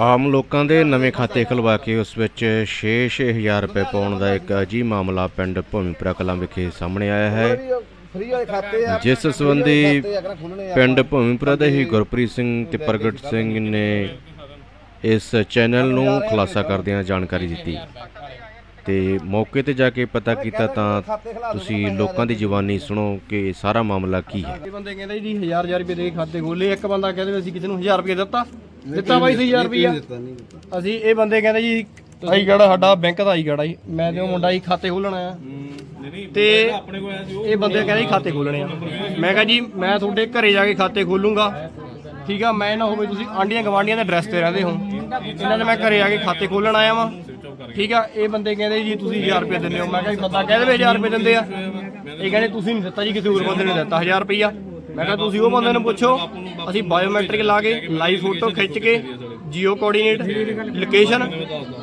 ਆਮ ਲੋਕਾਂ ਦੇ ਨਵੇਂ ਖਾਤੇ ਖੁਲਵਾ ਕੇ ਉਸ ਵਿੱਚ 6-6000 ਰੁਪਏ ਪਾਉਣ ਦਾ ਇੱਕ ਅਜੀਬ ਮਾਮਲਾ ਪਿੰਡ ਭੂਮੀਪੁਰਾ ਕਲਾਂ ਵਿਖੇ ਸਾਹਮਣੇ ਆਇਆ ਹੈ। ਜਿਸ ਸੰਬੰਧੀ ਪਿੰਡ ਭੂਮੀਪੁਰਾ ਦੇ ਹੀ ਗੁਰਪ੍ਰੀਤ ਸਿੰਘ ਤੇ ਪ੍ਰਗਟ ਸਿੰਘ ਨੇ ਇਸ ਚੈਨਲ ਨੂੰ ਖੁਲਾਸਾ ਕਰਦਿਆਂ ਜਾਣਕਾਰੀ ਦਿੱਤੀ। ਤੇ ਮੌਕੇ ਤੇ ਜਾ ਕੇ ਪਤਾ ਕੀਤਾ ਤਾਂ ਤੁਸੀਂ ਲੋਕਾਂ ਦੀ ਜ਼ੁਬਾਨੀ ਸੁਣੋ ਕਿ ਸਾਰਾ ਮਾਮਲਾ ਕੀ ਹੈ। ਇਹ ਬੰਦੇ ਕਹਿੰਦੇ ਜੀ 1000 1000 ਰੁਪਏ ਦੇ ਕੇ ਖਾਤੇ ਖੋਲੇ ਇੱਕ ਬੰਦਾ ਕਹਿੰਦੇ ਵੀ ਅਸੀਂ ਕਿਸੇ ਨੂੰ 1000 ਰੁਪਏ ਦਿੱਤਾ। ਦਿੱਤਾ ਬਾਈ 1000 ਰੁਪਏ ਅਸੀਂ ਇਹ ਬੰਦੇ ਕਹਿੰਦੇ ਜੀ ਆਈ ਕਿਹੜਾ ਸਾਡਾ ਬੈਂਕ ਦਾ ਆਈ ਕਿਹੜਾ ਜੀ। ਮੈਂ ਤੇ ਉਹ ਮੁੰਡਾ ਜੀ ਖਾਤੇ ਖੋਲਣਾ ਆ। ਤੇ ਇਹ ਬੰਦੇ ਕਹਿੰਦੇ ਜੀ ਖਾਤੇ ਖੋਲਣੇ ਆ। ਮੈਂ ਕਿਹਾ ਜੀ ਮੈਂ ਤੁਹਾਡੇ ਘਰੇ ਜਾ ਕੇ ਖਾਤੇ ਖੋਲੂੰਗਾ। ਠੀਕ ਆ ਮੈਂ ਨਾ ਹੋਵੇ ਤੁਸੀਂ ਆਂਡੀਆਂ ਗਵਾਂਡੀਆਂ ਦੇ ਐਡਰੈਸ ਤੇ ਰਹਿੰਦੇ ਹੋ। ਇਹਨਾਂ ਦੇ ਮੈਂ ਘਰੇ ਆ ਕੇ ਖਾਤੇ ਖੋਲਣ ਆਇਆ ਵਾਂ। ਠੀਕ ਆ, ਇਹ ਬੰਦੇ ਕਹਿੰਦੇ ਜੀ, ਤੁਸੀਂ 1000 ਰੁਪਏ ਦਿੰਦੇ ਹੋ। ਮੈਂ ਕਿਹਾ ਜੀ, ਬੰਦਾ ਕਹਿੰਦੇ ਵੀ 1000 ਰੁਪਏ ਦਿੰਦੇ ਆ। ਇਹ ਕਹਿੰਦੇ, ਤੁਸੀਂ ਨਹੀਂ ਦਿੱਤਾ ਜੀ, ਕਿਸੇ ਹੋਰ ਬੰਦੇ ਨੇ ਦਿੱਤਾ 1000 ਰੁਪਈਆ। ਮੈਂ ਕਿਹਾ, ਤੁਸੀਂ ਉਹ ਬੰਦੇ ਨੂੰ ਪੁੱਛੋ, ਅਸੀਂ ਬਾਇਓਮੈਟ੍ਰਿਕ ਲਾ ਕੇ ਲਾਈਵ ਫੋਟੋ ਖਿੱਚ ਕੇ ਜੀਓ ਕੋਆਰਡੀਨੇਟ ਲੋਕੇਸ਼ਨ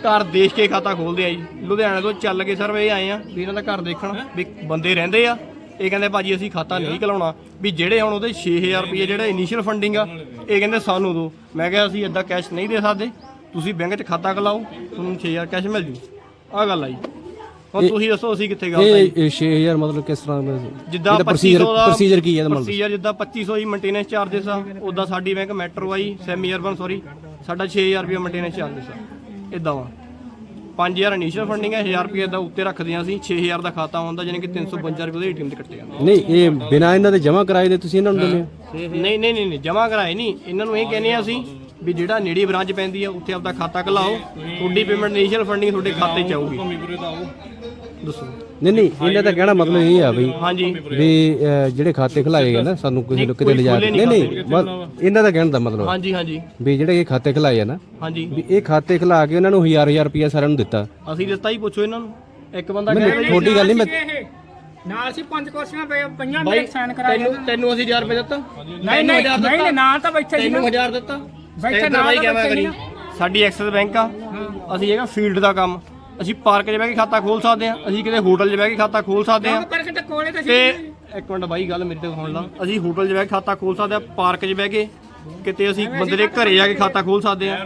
ਘਰ ਦੇਖ ਕੇ ਖਾਤਾ ਖੋਲਦੇ ਆ ਜੀ। ਲੁਧਿਆਣੇ ਤੋਂ ਚੱਲ ਕੇ ਸਰ ਇਹ ਆਏ ਆ ਵੀ ਇਹਨਾਂ ਦਾ ਘਰ ਦੇਖਣ ਵੀ ਬੰਦੇ ਰਹਿੰਦੇ ਆ। ਇਹ ਕਹਿੰਦੇ, ਭਾਜੀ, ਅਸੀਂ ਖਾਤਾ ਨਹੀਂ ਖਲਾਉਣਾ ਵੀ ਜਿਹੜੇ ਹੁਣ ਉਹਦੇ 6000 ਰੁਪਏ ਜਿਹੜਾ ਇਨੀਸ਼ੀਅਲ ਫੰਡਿੰਗ ਆ, ਇਹ ਕਹਿੰਦੇ ਸਾਨੂੰ ਦੋ ਮੈਂ ਕਿਹਾ, ਅਸੀਂ ਇਦਾਂ ਕੈਸ਼ ਨਹੀਂ ਦੇ ਸਕਦੇ। ਤੁਸੀਂ ਬੈਂਕ 'ਚ ਖਾਤਾ ਖਲਾਓ ਤੁਹਾਨੂੰ 6000 ਕੈਸ਼ ਮਿਲ ਜੂ। ਆ ਗੱਲ ਆਈ ਹੁਣ ਤੁਸੀਂ ਦੱਸੋ ਅਸੀਂ ਕਿੱਥੇ ਗਏ ਇਹ 6000 ਮਤਲਬ ਕਿਸ ਤਰ੍ਹਾਂ ਦਾ ਜਿੱਦਾਂ ਪ੍ਰੋਸੀਜਰ ਪ੍ਰੋਸੀਜਰ ਕੀ ਹੈ ਇਹਦਾ ਮਤਲਬ? ਪ੍ਰੋਸੀਜਰ ਜਿੱਦਾਂ 2500 ਹੀ ਮੇਨਟੇਨੈਂਸ ਚਾਰजेस ਆ ਉਦਾਂ ਸਾਡੀ ਬੈਂਕ ਮੈਟਰੋ ਆਈ ਸੈਮੀ ਅਰਬਨ ਸੌਰੀ ਸਾਡਾ 6000 ਰੁਪਏ ਮੇਨਟੇਨੈਂਸ ਚਾਰजेस ਆ। ਇਦਾਂ ਵਾ। 5000 ਇਨੀਸ਼ੀਅਲ ਫੰਡਿੰਗ ਹੈ 1000 ਰੁਪਏ ਦਾ ਉੱਤੇ ਰੱਖਦੇ ਆਂ ਅਸੀਂ 6000 ਦਾ ਖਾਤਾ ਹੁੰਦਾ ਯਾਨੀ ਕਿ 352 ਰੁਪਏ ਦੇ ਏਟੀਐਮ ਤੇ ਕੱਟੇ ਜਾਂਦੇ ਨਹੀਂ ਇਹ ਬਿਨਾ ਇਹਨਾਂ ਦੇ ਜਮ੍ਹਾਂ ਕਰਾਏ ਦੇ ਤੁਸੀਂ ਇਹਨਾਂ ਨੂੰ ਦਿੰਦੇ ਨਹੀਂ ਨਹੀਂ ਨਹੀਂ ਜਮ੍ਹਾਂ ਕਰਾਏ ਨਹੀਂ। ਇਹਨਾਂ ਨੂੰ ਇਹ ਕਹਿੰਦੇ ਆ ਅਸੀਂ ਵੀ ਜਿਹੜਾ ਨੇੜੇ ਬ੍ਰਾਂਚ ਪੈਂਦੀ ਆ ਉੱਥੇ ਆਪਦਾ ਖਾਤਾ ਖਲਾਓ ਤੁਹਾਡੀ ਪੇਮੈਂਟ ਇਨੀਸ਼ੀਅਲ ਫੰਡਿੰਗ ਤੁਹਾਡੇ ਖਾਤੇ 'ਚ ਆਊਗੀ। ਦੱਸੋ। ਨਹੀਂ ਨਹੀਂ ਇਹਨਾਂ ਦਾ ਕਹਿਣਾ ਮਤਲਬ ਇਹ ਆ ਬਈ ਹਾਂਜੀ। ਵੀ ਅਹ, ਜਿਹੜੇ ਖਾਤੇ ਖਲਾਏ ਆ ਨਾ ਸਾਨੂੰ ਕਿਸੇ ਨੂੰ ਕਿਤੇ ਲਿਜਾ ਕੇ ਨਹੀਂ ਨਹੀਂ ਬਸ ਇਹਨਾਂ ਦਾ ਕਹਿਣ ਦਾ ਮਤਲਬ ਹਾਂਜੀ ਹਾਂਜੀ। ਵੀ ਜਿਹੜੇ ਇਹ ਖਾਤੇ ਖਲਾਏ ਆ ਨਾ ਹਾਂਜੀ। ਵੀ ਇਹ ਖਾਤੇ ਖਲਾ ਕੇ ਉਹਨਾਂ ਨੂੰ ਹਜ਼ਾਰ ਹਜ਼ਾਰ ਰੁਪਇਆ ਸਾਰਿਆਂ ਨੂੰ ਦਿੱਤਾ। ਅਸੀਂ ਦਿੱਤਾ ਹੀ ਪੁੱਛੋ ਇਹਨਾਂ ਨੂੰ। ਇੱਕ ਬੰਦਾ ਕਹਿੰਦਾ ਥੋੜੀ ਗੱਲ ਨਹੀਂ ਮੈਂ ਨਾਲ ਸੀ ਪੰਜ ਕੁਰਸੀਆਂ ਪਈਆਂ ਪਈਆਂ ਮੇਰੇ ਸਾਈਨ ਕਰਾਏ ਤੈਨੂੰ ਤੈਨੂੰ ਅਸੀਂ 1000 ਰੁਪਏ ਦਿੱਤਾ? ਨਹੀਂ ਨਹੀਂ ਨਹੀਂ ਨਾਲ ਤਾਂ ਬੈਠੇ ਸੀ ਨਾ। ਤੈਨੂੰ 1000 ਦਿੱਤਾ? ਬੈਠੇ ਨਾਲ ਬਾਈ ਤਾਂ ਕਿਵੇਂ ਕਰੀ। ਸਾਡੀ ਐਕਸਿਸ ਬੈਂਕ ਆ ਅਸੀਂ ਹੈਗਾ ਫੀਲਡ ਦਾ ਕੰਮ। ਅਸੀਂ ਪਾਰਕ 'ਚ ਬਹਿ ਕੇ ਖਾਤਾ ਖੋਲ ਸਕਦੇ ਆ ਅਸੀਂ ਕਿਤੇ ਹੋਟਲ 'ਚ ਬਹਿ ਕੇ ਖਾਤਾ ਖੋਲ ਸਕਦੇ ਆ ਕੋਲੇ ਤੇ ਤੇ ਇੱਕ ਮਿੰਟ ਬਾਈ ਗੱਲ ਮੇਰੀ ਤੇ ਸੁਣ ਲਾ। ਅਸੀਂ ਹੋਟਲ 'ਚ ਬਹਿ ਕੇ ਖਾਤਾ ਖੋਲ ਸਕਦੇ ਆ ਪਾਰਕ 'ਚ ਬਹਿ ਕੇ ਕਿਤੇ ਅਸੀਂ ਬੰਦੇ ਦੇ ਘਰੇ ਜਾ ਕੇ ਖਾਤਾ ਖੋਲ ਸਕਦੇ ਆ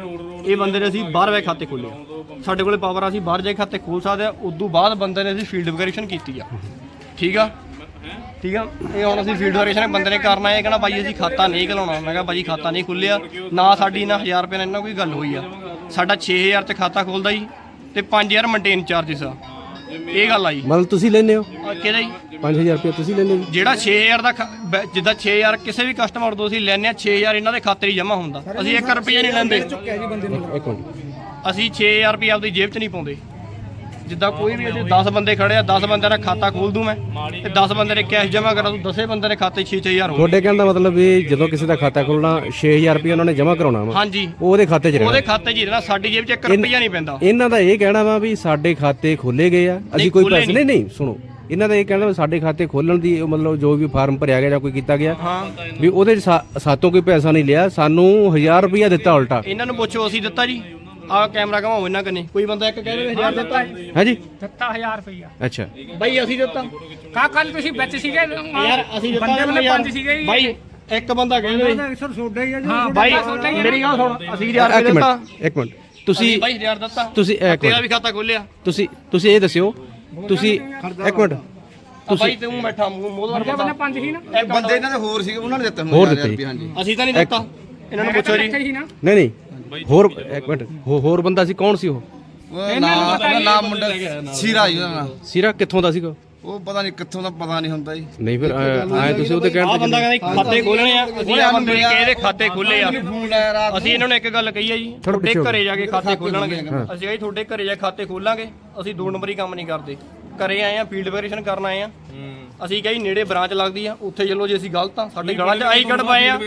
ਇਹ ਬੰਦੇ ਨੇ ਅਸੀਂ ਬਾਹਰ ਬਹਿ ਕੇ ਖਾਤੇ ਖੋਲੇ। ਸਾਡੇ ਕੋਲੇ ਪਾਵਰ ਆ ਅਸੀਂ ਬਾਹਰ ਜਾ ਕੇ ਖਾਤੇ ਖੋਲ ਸਕਦੇ ਆ ਉਦੋਂ ਬਾਅਦ ਬੰਦੇ ਨੇ ਅਸੀਂ ਫੀਲਡ ਵੈਰੀਫਿਕੇਸ਼ਨ ਕੀਤੀ ਆ। ਠੀਕ ਆ? ਠੀਕ ਆ? ਇਹ ਹੁਣ ਅਸੀਂ ਫੀਲਡ ਵੈਰੀਫਿਕੇਸ਼ਨ ਬੰਦੇ ਨੇ ਕਰਨਾ ਹੈ ਕਹਿੰਦਾ ਬਾਈ ਅਸੀਂ ਖਾਤਾ ਨਹੀਂ ਖਲਾਉਣਾ। ਮੈਂ ਕਿਹਾ ਬਾਈ ਖਾਤਾ ਨਹੀਂ ਖੁੱਲਿਆ। ਨਾ ਸਾਡੀ ਨਾ 1000 ਰੁਪਏ ਨਾਲ ਇਹਨਾਂ ਕੋਈ ਗੱਲ ਹੋਈ ਆ। ਸਾਡਾ 6000 ਚ ਖਾਤਾ ਖੁੱਲਦਾ ਜੀ ਤੇ 5000 ਮੇਨਟੇਨ ਚਾਰजेस ਆ। ਇਹ ਗੱਲ ਆ ਜੀ। ਮਤਲਬ ਤੁਸੀਂ ਲੈਂਦੇ ਹੋ? ਕਿਹਦਾ ਜੀ? 5000 ਰੁਪਇਆ ਤੁਸੀਂ ਲੈਂਦੇ ਹੋ ਜਿਹੜਾ 6000 ਦਾ ਖਾ- ਬ- ਜਿੱਦਾਂ 6000 ਕਿਸੇ ਵੀ ਕਸਟਮਰ ਤੋਂ ਅਸੀਂ ਲੈਨੇ ਆ 6000 ਇਹਨਾਂ ਦੇ ਖਾਤੇ 'ਚ ਜਮ੍ਹਾਂ ਹੁੰਦਾ। ਅਸੀਂ 1 ਰੁਪਿਆ ਨਹੀਂ ਲੈਂਦੇ। ਇੱਕ ਮਿੰਟ। ਅਸੀਂ 6000 ਰੁਪਏ ਆਪਦੀ ਜੇਬ 'ਚ ਨਹੀਂ ਪਾਉਂਦੇ। ਜਿੱਦਾਂ ਕੋਈ ਵੀ ਅਸੀਂ 10 ਬੰਦੇ ਖੜੇ ਆ 10 ਬੰਦਿਆਂ ਦਾ ਖਾਤਾ ਖੋਲ ਦੂੰ ਮੈਂ ਤੇ 10 ਬੰਦੇ ਨੇ ਕੈਸ਼ ਜਮ੍ਹਾਂ ਕਰਾ ਦੂੰ 10 ਬੰਦੇ ਦੇ ਖਾਤੇ 'ਚ 6000 ਹੋ ਤੁਹਾਡੇ ਕਹਿਣ ਦਾ ਮਤਲਬ ਵੀ ਜਦੋਂ ਕਿਸੇ ਦਾ ਖਾਤਾ ਖੋਲਣਾ 6000 ਰੁਪਇਆ ਉਹਨਾਂ ਨੇ ਜਮ੍ਹਾਂ ਕਰਾਉਣਾ ਵਾ? ਹਾਂਜੀ। ਉਹ ਉਹਦੇ ਖਾਤੇ 'ਚ ਰਹਿਣਾ। ਉਹਦੇ ਖਾਤੇ 'ਚ ਹੀ ਰਹਿਣਾ ਸਾਡੀ ਜੇਬ 'ਚ 1 ਰੁਪਿਆ ਨਹੀਂ ਪੈਂਦਾ। ਇਹਨਾਂ ਦਾ ਇਹ ਕਹਿਣਾ ਵਾ ਵੀ ਸਾਡੇ ਖਾਤੇ ਖੋਲੇ ਗਏ ਆ। ਅਸੀਂ ਕੋਈ ਪੈਸੇ ਨਹੀਂ। ਨਹੀਂ ਸੁਣੋ। ਇਹਨਾਂ ਦਾ ਇਹ ਕਹਿਣਾ ਵੀ ਸਾਡੇ ਖਾਤੇ ਖੋਲਣ ਦੀ ਉਹ ਮਤਲਬ ਜੋ ਵੀ ਫਾਰਮ ਭਰਿਆ ਗਿਆ ਜਾਂ ਕੋਈ ਕੀਤਾ ਗਿਆ ਵੀ ਉਹਦੇ 'ਚ ਸਾ- ਸਾਤੋਂ ਕੋਈ ਪੈਸਾ ਨਹੀਂ ਲਿਆ ਸਾਨੂੰ 1000 ਰੁਪਇਆ ਦਿੱਤਾ ਉਲਟਾ। ਇਹਨਾਂ ਨੂੰ ਪੁੱਛੋ ਅਸੀਂ ਦਿੱਤਾ ਜੀ। ਆਹ ਕੈਮਰਾ ਘਮਾਓ ਇਹਨਾਂ ਕਨੇ। ਕੋਈ ਬੰਦਾ ਇੱਕ ਕਹਿੰਦੇ 1000 ਦਿੱਤਾ ਹਾਂਜੀ। ਦਿੱਤਾ 1000 ਰੁਪਇਆ ਅੱਛਾ। ਬਾਈ ਅਸੀਂ ਦਿੱਤਾ। ਕਾ ਕੱਲ ਤੁਸੀਂ ਵਿੱਚ ਸੀਗੇ? ਯਾਰ ਅਸੀਂ ਦਿੱਤਾ ਬੰਦੇ। ਪੰਜ ਸੀਗੇ। ਬਾਈ ਇੱਕ ਬੰਦਾ ਕਹਿੰਦੇ ਅਕਸਰ ਸੋਡਾ ਹੀ ਆ ਜੀ। ਬਾਈ ਮੇਰੀ ਗੱਲ ਸੁਣ ਅਸੀਂ 1000 ਰੁਪਏ ਇੱਕ ਦਿੱਤਾ। ਮਿੰਟ ਇੱਕ ਮਿੰਟ। ਤੁਸੀਂ ਬਾਈ 1000 ਦਿੱਤਾ। ਤੁਸੀਂ ਇੱਕ ਤੇਰਾ ਵੀ ਖਾਤਾ ਖੋਲਿਆ। ਤੁਸੀਂ ਤੁਸੀਂ ਇਹ ਦੱਸਿਓ। ਤੁਸੀਂ ਇੱਕ ਮਿੰਟ। ਆ ਬਾਈ ਤੂੰ ਬੈਠਾ ਮੂੰਹ ਮੋਹਰ ਬੰਦੇ ਪੰਜ ਸੀ ਨਾ? ਬੰਦੇ ਇਹਨਾਂ ਦੇ ਹੋਰ ਸੀਗੇ ਉਹਨਾਂ ਨੇ ਦਿੱਤੇ ਹੋਰ ਦਿੱਤੇ। ਹਾਂਜੀ। ਅਸੀਂ ਤਾਂ ਨਹੀਂ ਦਿੱਤਾ। ਇਹਨਾਂ ਨੂੰ ਪੁੱਛੋ ਜੀ। ਬੈਠੇ ਸੀ ਨਾ। ਨਹੀਂ ਨਹੀਂ। ਹੋਰ ਇੱਕ ਮਿੰਟ ਹੋ- ਹੋਰ ਬੰਦਾ ਸੀ ਕੌਣ ਸੀ ਉਹ? ਉਹ ਨਾਮ ਮੁੰਡਾ ਸੀਰਾ ਜੀ ਉਹਦਾ ਨਾਮ। ਸਿਰਾ ਕਿੱਥੋਂ ਦਾ ਸੀਗਾ? ਉਹ ਪਤਾ ਨਹੀਂ ਕਿੱਥੋਂ ਦਾ ਪਤਾ ਨਹੀਂ ਹੁੰਦਾ ਜੀ। ਨਹੀਂ ਫਿਰ ਆਏ ਤੁਸੀਂ ਉਹਦੇ ਕਹਿਣ ਆ ਤੇ ਬੰਦਾ ਕਹਿੰਦਾ ਜੀ ਖਾਤੇ ਖੋਲਣੇ ਆ। ਅਸੀਂ ਆ ਬੰਦੇ ਨੇ ਕਿਹਦੇ ਖਾਤੇ ਖੋਲੇ ਆ। ਫੋਨ ਲਾਇਆ ਰਾਤ ਅਸੀਂ ਇਹਨਾਂ ਨੂੰ ਇੱਕ ਗੱਲ ਕਹੀ ਆ ਜੀ ਤੁਹਾਡੇ ਘਰੇ ਜਾ ਕੇ ਖਾਤੇ ਖੋਲਣਗੇ ਅਸੀਂ ਕਹੀ ਤੁਹਾਡੇ ਘਰੇ ਜਾ ਕੇ ਖਾਤੇ ਖੋਲਾਂਗੇ ਅਸੀਂ ਦੋ ਨੰਬਰੀ ਕੰਮ ਨਹੀਂ ਕਰਦੇ। ਘਰੇ ਆਏ ਆ ਫੀਲਡ ਵੈਰੀਫਿਕੇਸ਼ਨ ਕਰਨ ਆਏ ਆ। ਅਸੀਂ ਕਹੀ ਨੇੜੇ ਬ੍ਰਾਂਚ ਲੱਗਦੀ ਆ ਉੱਥੇ ਚੱਲੋ ਜੇ ਅਸੀਂ ਗਲਤ ਆ ਸਾਡੇ ਗਲਾਂ 'ਚ ਆਈ ਕੱਢ ਪਾਏ ਆ।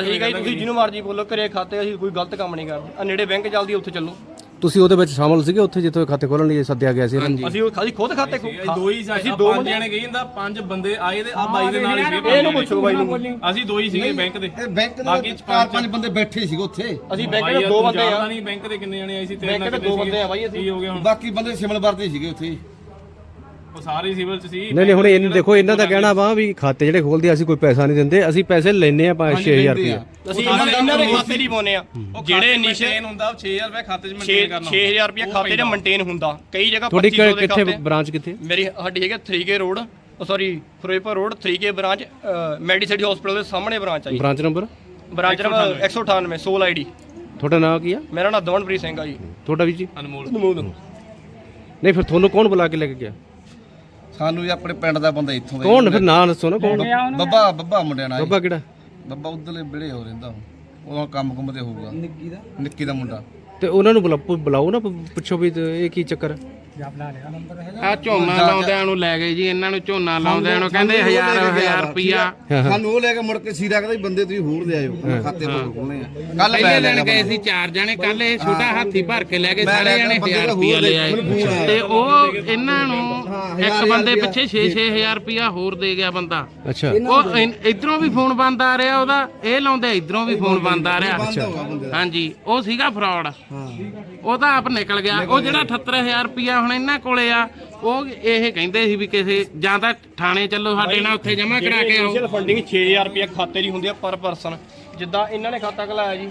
ਅਸੀਂ ਕਹੀ ਤੁਸੀਂ ਜਿਹਨੂੰ ਮਰਜ਼ੀ ਬੋਲੋ ਘਰੇ ਖਾਤੇ ਅਸੀਂ ਕੋਈ ਗਲਤ ਕੰਮ ਨਹੀਂ ਕਰਦੇ। ਆ ਨੇੜੇ ਬੈਂਕ ਚੱਲਦੀ ਆ, ਉੱਥੇ ਚੱਲੋ। ਤੁਸੀਂ ਉਹਦੇ ਵਿੱਚ ਸ਼ਾਮਲ ਸੀਗੇ ਉੱਥੇ ਜਿੱਥੇ ਖਾਤੇ ਖੋਲਣ ਲਈ ਸੱਦਿਆ ਗਿਆ ਸੀ? ਅਸੀਂ ਉਹ ਅਸੀਂ ਖੁਦ ਖਾਤੇ ਖੋ- ਦੋ ਹੀ ਅਸੀਂ ਅਸੀਂ ਦੋ ਜਣੇ ਗਈ ਜਾਂਦਾ ਪੰਜ ਬੰਦੇ ਆਏ ਤੇ ਆ ਬਾਈ ਦੇ ਨਾਲ ਹੀ ਸੀਗੇ ਇਹਨੂੰ ਪੁੱਛੋ ਬਾਈ ਨੂੰ। ਅਸੀਂ ਦੋ ਹੀ ਸੀਗੇ ਬੈਂਕ ਦੇ। ਇਹ ਬੈਂਕ ਦੇ ਬਾਕੀ ਚਾਰ ਪੰਜ ਬੰਦੇ ਬੈਠੇ ਸੀਗੇ ਉੱਥੇ। ਅਸੀਂ ਬੈਂਕ ਦੇ ਦੋ ਬੰਦੇ ਆ। ਨਹੀਂ ਬੈਂਕ ਦੇ ਕਿੰਨੇ ਜਣੇ ਆਏ ਸੀ ਬੈਂਕ ਦੇ ਦੋ ਬੰਦੇ ਆ ਬਾਈ ਅਸੀਂ। ਕੀ ਹੋ ਗਿਆ ਹੁਣ? ਬਾਕੀ ਬੰਦੇ ਸਿਮਲ ਵਰਦੇ ਸੀਗੇ ਉੱਥੇ। ਉਹ ਸਾਰੇ ਸਿਵਲ ਚ ਸੀ। ਨਹੀਂ ਨਹੀਂ ਹੁਣ ਇਹਨਾਂ ਦੇਖੋ ਇਹਨਾਂ ਦਾ ਕਹਿਣਾ ਵਾ ਵੀ ਖਾਤੇ ਜਿਹੜੇ ਖੋਲਦੇ ਆ, ਅਸੀਂ ਕੋਈ ਪੈਸਾ ਨਹੀਂ ਦਿੰਦੇ ਅਸੀਂ ਪੈਸੇ ਲੈਨੇ ਆ 5-6000 ਰੁਪਏ ਅਸੀਂ ਇਹਨਾਂ ਦੇ ਖਾਤੇ ਨਹੀਂ ਪਾਉਨੇ ਆ। ਜਿਹੜੇ ਨਿਸ਼ੇ ਮੇਨ ਹੁੰਦਾ 6000 ਰੁਪਏ ਖਾਤੇ 'ਚ 6 ਮੇਨਟੇਨ ਕਰਨਾ 6000 ਰੁਪਏ ਖਾਤੇ 'ਚ ਮੇਨਟੇਨ ਹੁੰਦਾ। ਕਈ ਜਗ੍ਹਾ ਤੁਹਾਡੀ 2500 ਦੇ ਕਿੱਥੇ ਬ੍ਰਾਂਚ ਕਿੱਥੇ? ਮੇਰੀ ਸਾਡੀ ਹੈਗਾ 3K road sorry Firozpur road 3K branch Medicity hospital ਦੇ ਸਾਹਮਣੇ ਬ੍ਰਾਂਚ ਆ ਜੀ। Branch number? Branch number 198 16 ID ਤੁਹਾਡਾ ਨਾਮ ਕੀ ਆ? ਮੇਰਾ ਨਾਮ ਦਵਨਪ੍ਰੀਤ ਸਿੰਘ ਆ ਜੀ। ਤੁਹਾਡਾ ਵੀ ਜੀ? ਅਨਮੋਲ। ਨਹੀਂ ਫਿਰ ਤੁਹਾਨੂੰ ਕੌਣ ਬੁਲਾ ਕੇ ਲੈ ਕੇ ਗਿਆ? ਸਾਨੂੰ ਵੀ ਆਪਣੇ ਪਿੰਡ ਦਾ ਬੰਦਾ ਇੱਥੋਂ ਦਾ ਕੌਣ ਫਿਰ? ਨਾਂ ਦੱਸੋ ਨਾ ਕੌਣ? ਬੱਬਾ ਬੱਬਾ ਮੁੰਡਿਆਂ ਨਾਲ ਬੱਬਾ ਕਿਹੜਾ? ਬੱਬਾ ਉਧਰਲੇ ਵਿੜੇ ਹੋ ਰਹਿੰਦਾ ਉਹ। ਉਹ ਕੰਮ ਕੁੰਮ ਤੇ ਹੋਊਗਾ। ਨਿੱਕੀ ਦਾ? ਨਿੱਕੀ ਦਾ ਮੁੰਡਾ। ਤੇ ਉਹਨਾਂ ਨੂੰ ਬੁਲਾ- ਬੁਲਾਓ ਨਾ ਪ- ਪੁੱਛੋ ਵੀ ਤੇ ਇਹ ਕੀ ਚੱਕਰ? ਹੈ ਆ ਝੋਨਾ ਲਾਉਂਦਿਆਂ ਨੂੰ ਲੈ ਗਏ ਜੀ ਇਹਨਾਂ ਨੂੰ ਝੋਨਾ ਲਾਉਂਦਿਆਂ ਨੂੰ ਕਹਿੰਦੇ ਹਜ਼ਾਰ ਹਜ਼ਾਰ ਰੁਪਿਆ ਸਾਨੂੰ ਉਹ ਲੈ ਕੇ ਮੁੜ ਕੇ ਸੀਰਾ ਕਹਿੰਦਾ ਬੰਦੇ ਤੁਸੀਂ ਹੋਰ ਲੈ ਆਇਓ ਖਾਤੇ ਹੋਰ ਖੋਲਣੇ ਆ। ਕੱਲ ਪਹਿਲੇ ਦਿਨ ਗਏ ਸੀ ਚਾਰ ਜਣੇ ਕੱਲ ਇਹ ਛੋਟਾ ਹਾਥੀ ਭਰ ਕੇ ਲੈ ਗਏ ਸਾਰੇ ਜਣੇ 1000 ਰੁਪਿਆ ਲੈ ਆਏ। ਤੇ ਉਹ ਇਹਨਾਂ ਨੂੰ ਇੱਕ ਬੰਦੇ ਪਿੱਛੇ 6-6000 ਰੁਪਿਆ ਹੋਰ ਦੇ ਗਿਆ ਬੰਦਾ। ਅੱਛਾ। ਉਹ ਇੱਧਰੋਂ ਵੀ ਫੋਨ ਬੰਦ ਆ ਰਿਹਾ ਉਹਦਾ ਇਹ ਲਾਉਂਦੇ ਇੱਧਰੋਂ ਵੀ ਫੋਨ ਬੰਦ ਆ ਰਿਹਾ। ਹਾਂਜੀ ਉਹ ਸੀਗਾ ਫਰਾਡ ਉਹ ਤਾਂ ਆਪ ਨਿਕਲ ਗਿਆ। ਉਹ ਜਿਹੜਾ 78000 ਰੁਪਿਆ ਹੁਣ ਇਹਨਾਂ ਕੋਲੇ ਆ ਉਹ ਇਹ ਕਹਿੰਦੇ ਸੀ ਵੀ ਕਿਸੇ ਜਾਂ ਤਾਂ ਥਾਣੇ ਚੱਲੋ ਸਾਡੇ ਨਾਲ ਉੱਥੇ ਜਮ੍ਹਾਂ ਕਰਾ ਕੇ ਆਓ। ਇਨੀਸ਼ੀਅਲ ਫੰਡਿੰਗ 6000 ਰੁਪਏ ਖਾਤੇ ਦੀ ਹੁੰਦੀ ਆ ਪਰ ਪਰਸਨ ਜਿੱਦਾਂ ਇਹਨਾਂ ਨੇ ਖਾਤਾ ਖਲਾਇਆ ਜੀ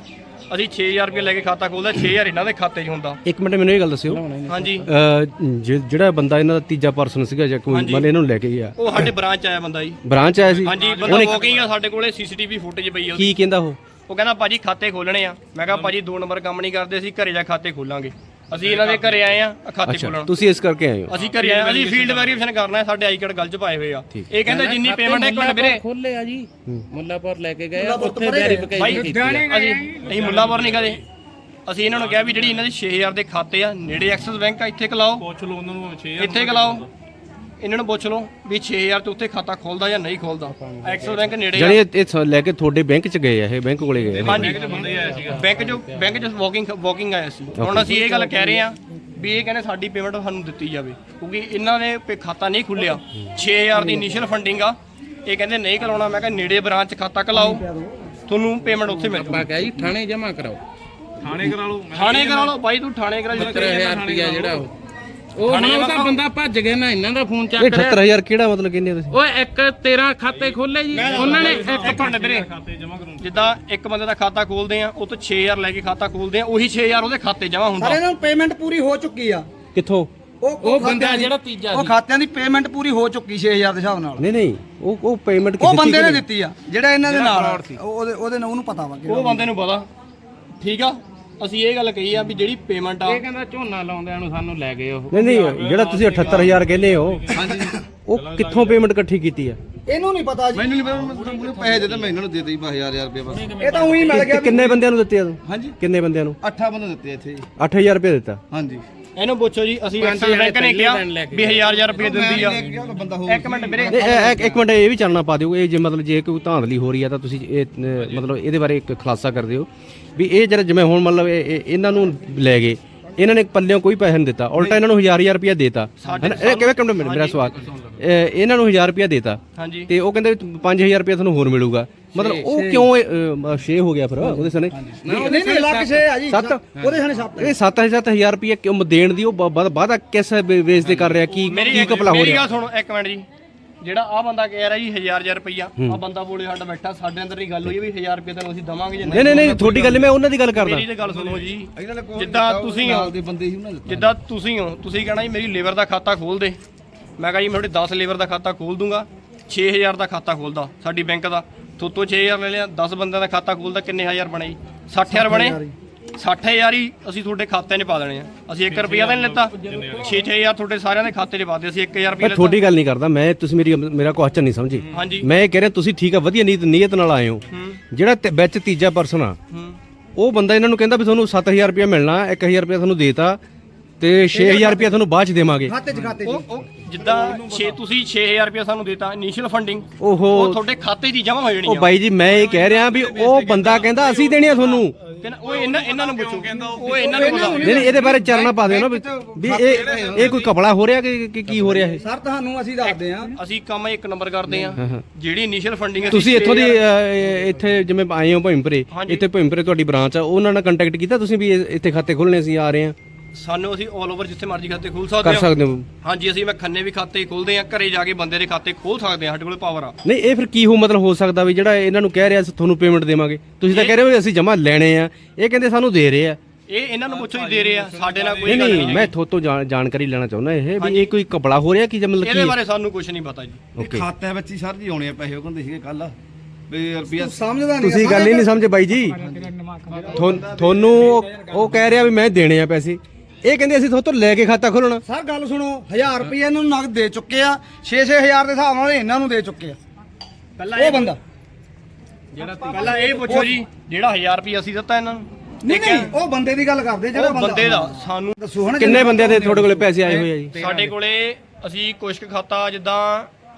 ਅਸੀਂ 6000 ਰੁਪਏ ਲੈ ਕੇ ਖਾਤਾ ਖੋਲਦਾ 6000 ਇਹਨਾਂ ਦੇ ਖਾਤੇ 'ਚ ਹੁੰਦਾ। ਇੱਕ ਮਿੰਟ ਮੈਨੂੰ ਇਹ ਗੱਲ ਦੱਸਿਓ। ਹਾਂਜੀ। ਅਹ, ਜਿ- ਜਿਹੜਾ ਬੰਦਾ ਇਹਨਾਂ ਦਾ ਤੀਜਾ ਪਰਸਨ ਸੀਗਾ ਜਾਂ ਕੋਈ ਮੰਨ ਇਹਨਾਂ ਨੂੰ ਲੈ ਕੇ ਗਿਆ। ਉਹ ਸਾਡੇ ਬ੍ਰਾਂਚ ਆਇਆ ਬੰਦਾ ਜੀ। ਬ੍ਰਾਂਚ ਆਇਆ ਸੀ? ਹਾਂਜੀ ਬੰਦਾ ਵਾਕਿੰਗ ਆ ਸਾਡੇ ਕੋਲੇ ਸੀਸੀਟੀਵੀ ਫੁਟੇਜ ਪਈ ਆ ਉਹਦੀ। ਕੀ ਕਹਿੰਦਾ ਉਹ? ਉਹ ਕਹਿੰਦਾ ਭਾਜੀ ਖਾਤੇ ਖੋਲਣੇ ਆ। ਮੈਂ ਕਿਹਾ ਭਾਜੀ ਦੋ ਨੰਬਰ ਕੰਮ ਨਹੀਂ ਕਰਦੇ ਅਸੀਂ ਘਰੇ ਜਾ ਖਾਤੇ ਖੋਲਾਂਗੇ। ਅਸੀਂ ਇਹਨਾਂ ਦੇ ਘਰੇ ਆਏ ਆ ਖਾਤੇ ਖੋਲਣ ਤੁਸੀਂ ਇਸ ਕਰਕੇ ਆਏ ਹੋ? ਅਸੀਂ ਘਰੇ ਆਏ ਆ, ਅਸੀਂ ਫੀਲਡ ਵੈਰੀਫਿਕੇਸ਼ਨ ਕਰਨਾ ਹੈ ਸਾਡੇ ਆਈ ਕਾਰਡ ਗੱਲ ਚ ਪਾਏ ਹੋਏ ਆ। ਇਹ ਕਹਿੰਦਾ ਜਿੰਨੀ ਪੇਮੈਂਟ ਇੱਕ ਮਿੰਟ ਵੀਰੇ। ਖੋਲੇ ਆ ਜੀ। ਮੁੱਲਾਪੁਰ ਲੈ ਕੇ ਗਏ ਆ, ਉੱਥੇ ਵੈਰੀਫਿਕੇਸ਼ਨ ਕੀਤੀ ਆ। ਅਸੀਂ ਅਸੀਂ ਮੁੱਲਾਪੁਰ ਨਹੀਂ ਕਦੇ। ਅਸੀਂ ਇਹਨਾਂ ਨੂੰ ਕਿਹਾ ਵੀ ਜਿਹੜੀ ਇਹਨਾਂ ਦੇ 6000 ਦੇ ਖਾਤੇ ਆ ਨੇੜੇ ਐਕਸਿਸ ਬੈਂਕ ਆ ਇੱਥੇ ਕਲਾਓ। ਪੁੱਛ ਲਓ ਉਹਨਾਂ ਨੂੰ 6000 ਇੱਥੇ ਕਲਾਓ। ਇਹਨਾਂ ਨੂੰ ਪੁੱਛ ਲਓ ਵੀ 6000 ਤੇ ਉੱਥੇ ਖਾਤਾ ਖੋਲਦਾ ਜਾਂ ਨਹੀਂ ਖੋਲਦਾ। ਐਕਸਿਸ ਬੈਂਕ ਨੇੜੇ ਆ। ਜਾਨੀ ਇਹ ਸ- ਲੈ ਕੇ ਤੁਹਾਡੇ ਬੈਂਕ ਚ ਗਏ ਆ ਇਹ ਬੈਂਕ ਕੋਲੇ ਗਏ ਆ। ਹਾਂਜੀ। ਬੈਂਕ ਜੋ ਬੈਂਕ ਜੋ ਵਾਕਿੰਗ ਵਾਕਿੰਗ ਆਇਆ ਸੀ। ਹੁਣ ਅਸੀਂ ਇਹ ਗੱਲ ਕਹਿ ਰਹੇ ਆ ਵੀ ਇਹ ਕਹਿੰਦੇ ਸਾਡੀ ਪੇਮੈਂਟ ਸਾਨੂੰ ਦਿੱਤੀ ਜਾਵੇ ਕਿਉਂਕਿ ਇਹਨਾਂ ਨੇ ਪੇ ਖਾਤਾ ਨਹੀਂ ਖੁੱਲਿਆ। 6000 ਦੀ ਇਨੀਸ਼ੀਅਲ ਫੰਡਿੰਗ ਆ। ਇਹ ਕਹਿੰਦੇ ਨਹੀਂ ਕਰਾਉਣਾ। ਮੈਂ ਕਿਹਾ ਨੇੜੇ ਬ੍ਰਾਂਚ ਖਾਤਾ ਖਲਾਓ ਤੁਹਾਨੂੰ ਪੇਮੈਂਟ ਉੱਥੇ ਮਿਲ ਆਪਾਂ ਕਿਹਾ ਜੀ ਥਾਣੇ ਜਮ੍ਹਾਂ ਕਰਾਓ। ਥਾਣੇ ਕਰਾ ਲਓ। ਥਾਣੇ ਕਰਾ ਲਓ। ਬਾਈ ਤੂੰ ਥਾਣੇ ਕਰਾ ਜਿੱਥੇ 70000 ਰੁਪਿਆ ਜਿਹੜਾ ਉਹ। ਉਹ ਹੁਣ ਉਹ ਤਾਂ ਬੰਦਾ ਭੱਜ ਗਿਆ ਨਾ ਇਹਨਾਂ ਦਾ ਫੋਨ ਇਹ ਚੱਕ ਰਿਹਾ 78000 ਕਿਹੜਾ ਮਤਲਬ ਕਹਿੰਦੇ ਤੁਸੀਂ? ਓਏ ਇੱਕ 13 ਖਾਤੇ ਖੋਲੇ ਜੀ। ਉਹਨਾਂ ਨੇ ਇੱਕ ਮਿੰਟ ਵੀਰੇ ਜਿੱਦਾਂ ਇੱਕ ਬੰਦੇ ਦਾ ਖਾਤਾ ਖੋਲਦੇ ਆ ਉਹ ਤੋਂ 6000 ਲੈ ਕੇ ਖਾਤਾ ਖੋਲਦੇ ਆ ਉਹੀ 6000 ਉਹਦੇ ਖਾਤੇ ਜਮਾ ਹੁੰਦਾ। ਇਹਨਾਂ ਨੂੰ ਪੇਮੈਂਟ ਪੂਰੀ ਹੋ ਚੁੱਕੀ ਆ। ਕਿੱਥੋਂ? ਉਹ ਉਹ ਬੰਦਾ ਜਿਹੜਾ ਤੀਜਾ ਉਹ ਖਾਤਿਆਂ ਦੀ ਪੇਮੈਂਟ ਪੂਰੀ ਹੋ ਚੁੱਕੀ 6000 ਦੇ ਹਿਸਾਬ ਨਾਲ। ਨਹੀਂ ਨਹੀਂ ਉਹ ਉਹ ਪੇਮੈਂਟ ਉਹ ਬੰਦੇ ਨੇ ਦਿੱਤੀ ਆ ਜਿਹੜਾ ਇਹਨਾਂ ਦੇ ਨਾਲ ਉਹਦੇ ਉਹਦੇ ਨਾਲ ਉਹਨੂੰ ਪਤਾ ਵਾ ਕਿ ਉਹ ਬੰਦੇ ਨੂੰ ਪਤਾ। ਠੀਕ ਆ? ਅਸੀਂ ਇਹ ਗੱਲ ਕਹੀ ਆ ਵੀ ਜਿਹੜੀ ਪੇਮੈਂਟ ਆ ਇਹ ਕਹਿੰਦਾ ਝੋਨਾ ਲਾਉਂਦਿਆਂ ਨੂੰ ਸਾਨੂੰ ਲੈ ਗਏ ਉਹ। ਨਹੀਂ ਨਹੀਂ ਜਿਹੜਾ ਤੁਸੀਂ 78000 ਕਹਿੰਦੇ ਹੋ ਉਹ ਕਿੱਥੋਂ ਪੇਮੈਂਟ ਇਕੱਠੀ ਕੀਤੀ ਆ? ਇਹਨੂੰ ਨਹੀਂ ਪਤਾ ਜੀ। ਮੈਨੂੰ ਨਹੀਂ ਪਤਾ ਮੈਨੂੰ ਪੈਸੇ ਦੇ ਦੇ ਮੈਂ ਇਹਨਾਂ ਨੂੰ ਦੇ ਦੇਈ 10000 ਰੁਪਏ ਬਸ। ਇਹ ਤਾਂ ਉਹੀ ਮਿਲ ਗਿਆ ਕਿੰਨੇ ਬੰਦਿਆਂ ਨੂੰ ਦਿੱਤੇ ਆ ਤੂੰ? ਹਾਂਜੀ। ਕਿੰਨੇ ਬੰਦਿਆਂ ਨੂੰ? ਅੱਠਾ ਬੰਦੇ ਦਿੱਤੇ ਇੱਥੇ। ਜੀ 8000 ਰੁਪਏ ਦਿੱਤਾ? ਹਾਂਜੀ। ਇਹਨੂੰ ਪੁੱਛੋ ਜੀ ਅਸੀਂ ਬੈਂਕ ਨੇ ਕਿਹਾ ਵੀ 1000 ਰੁਪਏ ਦਿੰਦੀ ਆ। ਇੱਕ ਮਿੰਟ ਵੀਰੇ। ਇਹ- ਇਹ- ਇੱਕ ਮਿੰਟ ਇਹ ਵੀ ਚਾਨਣਾ ਪਾ ਦਿਓ। ਇਹ ਜੇ ਮਤਲਬ ਜੇ ਕੋਈ ਧਾਂਦਲੀ ਹੋ ਰਹੀ ਆ ਤਾਂ ਤੁਸੀਂ ਇਹ ਮਤਲਬ ਇਹਦੇ ਬਾਰੇ ਇੱਕ ਖੁਲਾਸਾ ਕਰ ਦਿਓ। ਵੀ ਇਹ ਜਿਹੜਾ ਜਿਵੇਂ ਹੁਣ ਮਤਲਬ ਇਹ- ਇਹ- ਇਹਨਾਂ ਨੂੰ ਲੈ ਗਏ ਇਹਨਾਂ ਨੇ ਪੱਲਿਓਂ ਕੋਈ ਪੈਸਾ ਨਹੀਂ ਦਿੱਤਾ। ਉਲਟਾ ਇਹਨਾਂ ਨੂੰ ਹਜ਼ਾਰ ਹਜ਼ਾਰ ਰੁਪਇਆ ਦੇਤਾ। ਹੈਨਾ? ਇਹ ਕਿਵੇਂ ਕੰਮ ਮੇਰਾ ਸਵਾਲ। ਇਹ- ਇਹਨਾਂ ਨੂੰ 1000 ਰੁਪਇਆ ਦੇਤਾ। ਹਾਂਜੀ। ਤੇ ਉਹ ਕਹਿੰਦੇ 5000 ਰੁਪਇਆ ਤੁਹਾਨੂੰ ਹੋਰ ਮਿਲੂਗਾ। ਮਤਲਬ ਉਹ ਕਿਉਂ 6 ਹੋ ਗਿਆ ਫਿਰ ਉਹਦੇ ਸਨੇ ਨਹੀਂ ਨਹੀਂ ਲੱਖ ਛੇ ਆ ਜੀ। ਸੱਤ? ਉਹਦੇ ਸਾਨੇ ਸੱਤ ਇਹ 7000 ਰੁਪਇਆ ਕਿਉਂ ਦੇਣ ਦੀ ਉਹ ਵਾ- ਵਾ- ਵਾਅਦਾ ਕਿਸ ਬੇਸ ਤੇ ਕਰ ਰਿਹਾ? ਕੀ ਕੀ ਕਪਲਾ ਹੋ ਮੇਰੀ ਰਿਹਾ? ਗੱਲ ਸੁਣੋ ਇੱਕ ਮਿੰਟ ਜੀ। ਜਿਹੜਾ ਆ ਬੰਦਾ ਕਹਿ ਰਿਹਾ ਜੀ 1000 1000 ਰੁਪਈਆ। ਆ ਬੰਦਾ ਬੋਲੇ ਸਾਡਾ ਬੈਠਾ ਸਾਡੇ ਅੰਦਰ ਹੀ ਗੱਲ ਹੋਈ ਵੀ 1000 ਰੁਪਏ ਤੈਨੂੰ ਅਸੀਂ ਦਵਾਂਗੇ ਜੇ ਨਹੀਂ ਨਹੀਂ ਨਹੀਂ ਤੁਹਾਡੀ ਗੱਲ ਮੈਂ ਉਹਨਾਂ ਦੀ ਗੱਲ ਕਰਦਾ। ਮੇਰੀ ਤੇ ਗੱਲ ਸੁਣੋ ਜੀ। ਜਿੱਦਾਂ ਤੁਸੀਂ ਹੋ ਨਾਲ ਦੇ ਬੰਦੇ ਸੀ ਉਹਨਾਂ ਦੇ ਜਿੱਦਾਂ ਤੁਸੀਂ ਹੋ ਤੁਸੀਂ ਕਹਿਣਾ ਜੀ ਮੇਰੀ ਲੇਬਰ ਦਾ ਖਾਤਾ ਖੋਲ ਦੇ। ਮੈਂ ਕਹਾਂ ਜੀ ਮੈਂ ਤੁਹਾਡੇ 10 ਲੇਬਰ ਦਾ ਖਾਤਾ ਖੋਲ ਦੂੰਗਾ। 6000 ਦਾ ਖਾਤਾ ਖੋਲਦਾ ਸਾਡੀ ਬੈਂਕ ਦਾ। ਥੋਤੋਂ 6000 ਲੈ ਲਿਆ 10 ਬੰਦਿਆਂ ਦਾ ਖਾਤਾ ਖੋਲਦਾ ਕਿੰਨੇ ਹਜ਼ਾਰ ਬਣੇ ਜੀ? 60000 ਬਣੇ? 60000 ਹੀ। ਅਸੀਂ ਤੁਹਾਡੇ ਖਾਤੇ 'ਚ ਪਾ ਦੇਣੇ ਆ। ਅਸੀਂ 1 ਰੁਪਿਆ ਤਾਂ ਨਹੀਂ ਲਿੱਤਾ। 6-6000 ਤੁਹਾਡੇ ਸਾਰਿਆਂ ਦੇ ਖਾਤੇ 'ਚ ਪਾ ਦੇ ਅਸੀਂ 1000 ਰੁਪਿਆ ਮੈਂ ਤੁਹਾਡੀ ਗੱਲ ਨਹੀਂ ਕਰਦਾ ਮੈਂ ਤੁਸੀਂ ਮੇਰੀ ਮੇਰਾ ਕੁਐਸਚਨ ਨਹੀਂ ਸਮਝੀ। ਮੈਂ ਇਹ ਕਹਿ ਰਿਹਾ ਤੁਸੀਂ ਠੀਕ ਆ ਵਧੀਆ ਨੀਤ ਨੀਅਤ ਨਾਲ ਆਏ ਹੋ। ਜਿਹੜਾ ਤੇ- ਵਿੱਚ ਤੀਜਾ ਪਰਸਨ ਆ ਉਹ ਬੰਦਾ ਇਹਨਾਂ ਨੂੰ ਕਹਿੰਦਾ ਵੀ ਤੁਹਾਨੂੰ 7000 ਰੁਪਏ ਮਿਲਣਾ 1000 ਰੁਪਏ ਤੁਹਾਨੂੰ ਦੇਤਾ। ਤੇ 6000 ਰੁਪਏ ਤੁਹਾਨੂੰ ਬਾਅਦ ਚ ਦੇਵਾਂਗੇ। ਖਾਤੇ 'ਚ ਖਾਤੇ 'ਚ। ਉਹ ਉਹ ਜਿੱਦਾਂ 6 ਤੁਸੀਂ 6000 ਰੁਪਏ ਸਾਨੂੰ ਦਿੱਤਾ ਇਨੀਸ਼ੀਅਲ ਫੰਡਿੰਗ ਓਹੋ। ਉਹ ਤੁਹਾਡੇ ਖਾਤੇ 'ਚ ਹੀ ਜਮ੍ਹਾਂ ਹੋ ਜਾਣੀ ਉਹ ਆ ਬਾਈ ਜੀ ਮੈਂ ਇਹ ਕਹਿ ਰਿਹਾ ਵੀ ਉਹ ਬੰਦਾ ਕਹਿੰਦਾ ਅਸੀਂ ਦੇਣੀ ਆ ਤੁਹਾਨੂੰ। ਕਹਿੰਦਾ ਉਹ ਇਹਨਾਂ ਇਹਨਾਂ ਨੂੰ ਪੁੱਛੋ। ਉਹ? ਇਹਨਾਂ ਨੂੰ ਨਹੀਂ ਨਹੀਂ ਇਹਦੇ ਬਾਰੇ ਚਰਨਾ ਪਾ ਦਿਓ ਨਾ ਵੀ ਵੀ ਇਹ ਇਹ ਕੋਈ ਕਪੜਾ ਹੋ ਰਿਹਾ ਕਿ ਕਿ ਕੀ ਹੋ ਰਿਹਾ ਇਹ? ਸਰ ਤੁਹਾਨੂੰ ਅਸੀਂ ਦੱਸਦੇ ਆ ਅਸੀਂ ਕੰਮ ਇੱਕ ਨੰਬਰ ਕਰਦੇ ਆ ਜਿਹੜੀ ਇਨੀਸ਼ੀਅਲ ਫੰਡਿੰਗ ਤੁਸੀਂ ਇੱਥੋਂ ਦੀ ਅਹ, ਇੱਥੇ ਜਿਵੇਂ ਆਏ ਹੋ ਭਿੰਪਰੇ ਹਾਂਜੀ। ਇੱਥੇ ਭਿੰਪਰੇ ਤੁਹਾਡੀ ਬ੍ਰਾਂਚ ਆ ਉਹਨਾਂ ਨਾਲ ਕੰਟੈਕਟ ਕੀਤਾ ਤੁਸੀਂ ਵੀ ਇਹ- ਇੱਥੇ ਖਾਤੇ ਖੋਲਣੇ ਅਸੀਂ ਆ ਰਹੇ ਆ ਸਾਨੂੰ ਅਸੀਂ 올 ਓਵਰ ਜਿੱਥੇ ਮਰਜ਼ੀ ਖਾਤੇ ਖੋਲ ਕਰ ਸਕਦੇ ਹਾਂ। ਸਕਦੇ ਹੋ। ਹਾਂਜੀ ਅਸੀਂ ਮੈਂ ਖੰਨੇ ਵੀ ਖਾਤੇ ਖੋਲਦੇ ਆ ਘਰੇ ਜਾ ਕੇ ਬੰਦੇ ਦੇ ਖਾਤੇ ਖੋਲ ਸਕਦੇ ਆ ਸਾਡੇ ਕੋਲ ਪਾਵਰ ਆ। ਨਹੀਂ ਇਹ ਫਿਰ ਕੀ ਹੋ ਮਤਲਬ ਹੋ ਸਕਦਾ ਵੀ ਜਿਹੜਾ ਇਹਨਾਂ ਨੂੰ ਕਹਿ ਰਿਹਾ ਸੀ ਤੁਹਾਨੂੰ ਪੇਮੈਂਟ ਦੇਵਾਂਗੇ। ਤੁਸੀਂ ਤਾਂ ਕਹਿ ਰਹੇ ਹੋ ਵੀ ਅਸੀਂ ਜਮਾ ਲੈਣੇ ਆ। ਇਹ ਕਹਿੰਦੇ ਸਾਨੂੰ ਦੇ ਰਹੇ ਆ। ਇਹ ਇਹਨਾਂ ਨੂੰ ਪੁੱਛੋ ਜੀ ਦੇ ਰਹੇ ਆ। ਸਾਡੇ ਨਾਲ ਕੋਈ ਨਹੀਂ ਗੱਲ ਨਹੀਂ ਨਹੀਂ ਮੈਂ ਥੋਤੋਂ ਜਾਣ- ਜਾਣਕਾਰੀ ਲੈਣਾ ਚਾਹੁੰਦਾ ਇਹ ਵੀ ਇਹ ਕੋਈ ਕਪੜਾ ਹੋ ਰਿਹਾ ਕਿ ਜਮਲ ਇਹਦੇ ਕੀ? ਬਾਰੇ ਸਾਨੂੰ ਕੁਝ ਨਹੀਂ ਪਤਾ ਜੀ। ਓਕੇ ਖਾਤਿਆਂ ਵਿੱਚ ਹੀ ਸਰ ਜੀ ਆਉਣੇ ਆ ਪੈਸੇ ਉਹ ਕਹਿੰਦੇ ਸੀਗੇ ਕੱਲ ਵੀ ਰੁਪਿਆ ਸਮਝਦਾ ਨਹੀਂ ਤੁਸੀਂ ਗੱਲ ਹੀ ਨਹੀਂ ਸਮਝੇ ਬਾਈ ਜੀ। ਤੁਹਾਨੂੰ ਉਹ- ਉਹ ਕਹਿ ਰਿਹਾ ਵੀ ਮੈਂ ਦੇਣੇ ਆ ਪੈਸੇ। ਇਹ ਕਹਿੰਦੇ ਅਸੀਂ ਤੁਹਾਤੋਂ ਲੈ ਕੇ ਖਾਤਾ ਖੋਲਣਾ ਸਰ ਗੱਲ ਸੁਣੋ 1000 ਰੁਪਏ ਇਹਨਾਂ ਨੂੰ ਨਗਦ ਦੇ ਚੁੱਕੇ ਆ 6-6000 ਦੇ ਹਿਸਾਬ ਨਾਲ ਇਹਨਾਂ ਨੂੰ ਦੇ ਚੁੱਕੇ ਆ। ਪਹਿਲਾਂ ਉਹ ਬੰਦਾ। ਪਹਿਲਾਂ ਇਹ ਪੁੱਛੋ ਜੀ ਜਿਹੜਾ 1000 ਰੁਪਏ ਅਸੀਂ ਦਿੱਤਾ ਇਹਨਾਂ ਨੂੰ। ਨਹੀਂ ਨਹੀਂ ਉਹ ਬੰਦੇ ਦੀ ਗੱਲ ਕਰਦੇ ਜਿਹੜਾ ਉਹ ਬੰਦੇ। ਦਾ ਸਾਨੂੰ ਦੱਸੋ ਹੁਣ ਕਿੰਨੇ ਬੰਦਿਆਂ ਦੇ ਤੁਹਾਡੇ ਕੋਲੇ ਪੈਸੇ ਆਏ ਹੋਏ ਆ ਜੀ? ਸਾਡੇ ਕੋਲੇ ਅਸੀਂ ਕੁਛ ਕੁ ਖਾਤਾ ਜਿੱਦਾਂ